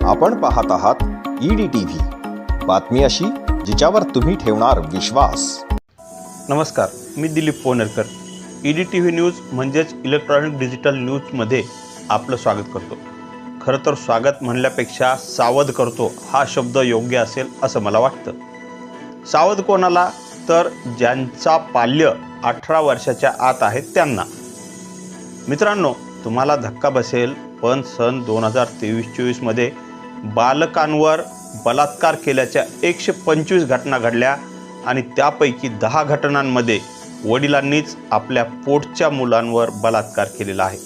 आपण पाहत आहात ईडी टी बातमी अशी जिच्यावर तुम्ही ठेवणार विश्वास. नमस्कार मी Dilip Ponarkar. E D T V news म्हणजेच इलेक्ट्रॉनिक डिजिटल न्यूजमध्ये आपलं स्वागत करतो. खरं तर स्वागत म्हणल्यापेक्षा सावध करतो हा शब्द योग्य असेल असं मला वाटतं. सावध कोणाला? तर ज्यांचा पाल्य अठरा वर्षाच्या आत आहे त्यांना. मित्रांनो तुम्हाला धक्का बसेल पण सन दोन हजार तेवीस चोवीसमध्ये बालकांवर बलात्कार केल्याच्या एकशे पंचवीस घटना घडल्या आणि त्यापैकी दहा घटनांमध्ये वडिलांनीच आपल्या पोटच्या मुलांवर बलात्कार केलेला आहे.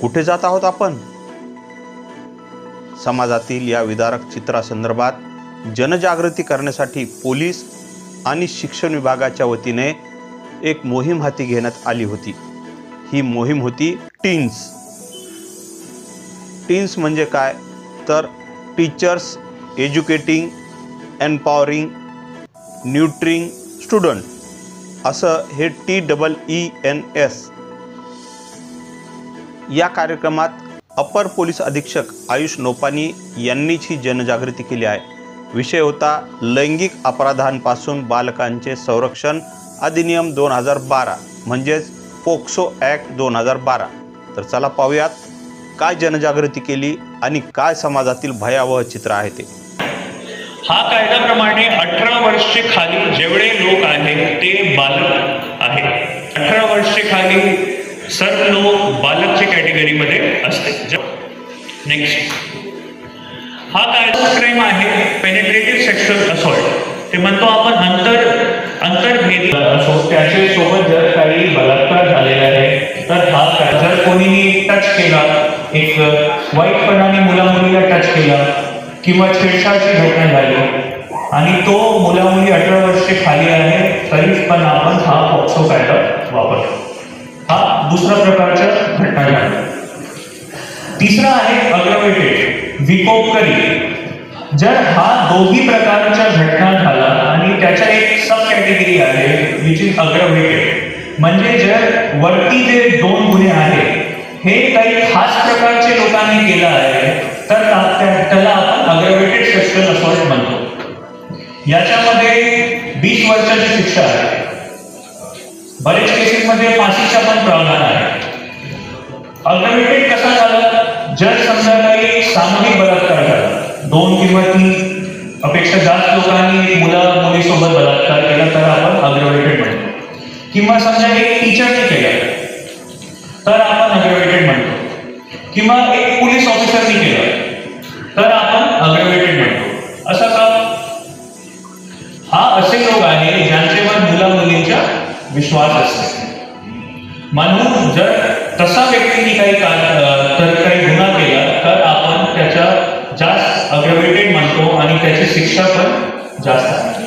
कुठे जात आहोत आपण? समाजातील या विदारक चित्रासंदर्भात जनजागृती करण्यासाठी पोलीस आणि शिक्षण विभागाच्या वतीने एक मोहीम हाती घेण्यात आली होती. ही मोहीम होती टीन्स. टीन्स म्हणजे काय? तर teachers educating empowering nurturing student असं हे T double E N S या कार्यक्रमात अपर पोलीस अधीक्षक आयुष नोपानी यांनीच ही जनजागृती केली आहे. विषय होता लैंगिक अपराधांपासून बालकांचे संरक्षण अधिनियम दोन हजार बारा म्हणजेच पोक्सो ॲक्ट दोन हजार बारा. तर चला पाहूयात. काय जनजागृती केली आणि काय समाजातील भयावह चित्र आहे ते? हा कायद्याप्रमाणे अठरा वर्षे खाली जेवढे लोक आहेत ते बालक आहेत. अठरा वर्षे खाली सर्व लोक बालकच्या कॅटेगरीमध्ये असते. नेक्स्ट हा कायदा क्राईम आहे. पेनेट्रेटिव्ह सेक्शुअल असॉल्ट ते म्हणतो आपण अंतर अंतर्भेद असो त्याच्या सोबत जर काही बलात्कार झालेला आहे तर हा काय जर कोणीही टच केला एक वाईटपणाने मुला मुलीला टच केला किंवा छेडछाडची घटना झाली आणि तो मुला मुली अठरा वर्षे खाली आहे तरी पण आपण हा पॉक्सो कायदा वापरतो. हा दुसरा प्रकारच्या घटना झाल्या तिसरा आहे अग्रवेटेड विकोपकरी. जर हा दोन्ही प्रकारच्या घटना झाला आणि त्याच्या एक सब कॅटेगरी आहे विच इज अग्रवेटेड म्हणजे जर वरती जे दोन गुन्हे आहेत हे काही खास प्रकारचे लोकांनी केलं आहे तर त्याला आपण अग्रवेटेड सेक्शन असॉल्ट म्हणतो. याच्यामध्ये वीस वर्षाची शिक्षा आहे. बरेच केसेसमध्ये फाशीचा पण प्रावधान आहे. अल्टरनेटिव्ह कसा झाला? जर समजा काही सामूहिक बलात्कार झाला दोन किंवा तीन अपेक्षा जास्त लोकांनी मुला मुलीसोबत बलात्कार केला तर आपण अग्रवेटेड म्हणतो. किंवा समजा एक टीचरने केला. किंवा एक पोलीस ऑफिसरनी केलं. तर आपण अग्रवेटेड म्हणतो असं का? हा असे लोक आहे ज्यांच्यावर मुला मुलींचा विश्वास असते. म्हणून जर तसा व्यक्तीने काही तर काही गुन्हा केला तर आपण त्याच्या जास्त अग्रवेटेड म्हणतो आणि त्याची शिक्षा पण जास्त आहे.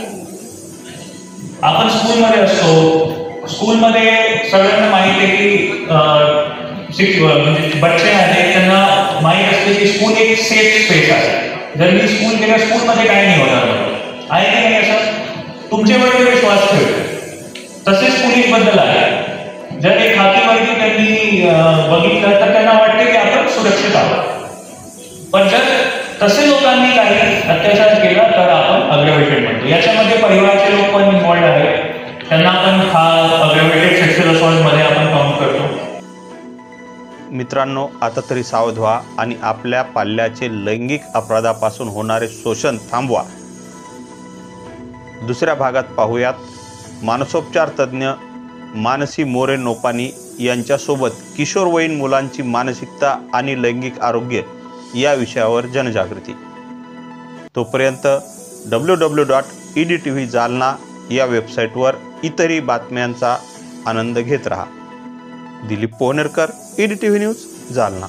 आपण स्कूलमध्ये असतो. स्कूलमध्ये सगळ्यांना माहिती आहे की अं, म्हणजे बच्चे आहेत त्यांना माहीत असते की स्कूल एक सेफ स्पेस आहे. जर मी स्कूल गेल्या स्कूलमध्ये काय नाही होणार? आहे की नाही असं? तुमच्यावर विश्वास ठेवतो तसेच पोलीसबद्दल आहे. जर एक हातीवरती त्यांनी बघितलं तर त्यांना वाटते की आपण सुरक्षित आहोत. पण जर तसे लोकांनी काही अत्याचार केला तर आपण अग्रवेटेड म्हणतो याच्यामध्ये परिवाराचे लोक पण इन्व्हॉल्ड आहेत. त्यांना आपण खा मित्रांनो आता तरी सावध व्हा आणि आपल्या पाल्याचे लैंगिक अपराधापासून होणारे शोषण थांबवा. दुसऱ्या भागात पाहूयात. मानसोपचार तज्ज्ञ मानसी मोरे नोपानी यांच्यासोबत किशोरवयीन मुलांची मानसिकता आणि लैंगिक आरोग्य या विषयावर जनजागृती. तोपर्यंत W W dot E D T V Jalna या वेबसाईटवर इतरही बातम्यांचा आनंद घेत रहा. Dilip Pohnerkar ED D T V news Jalna.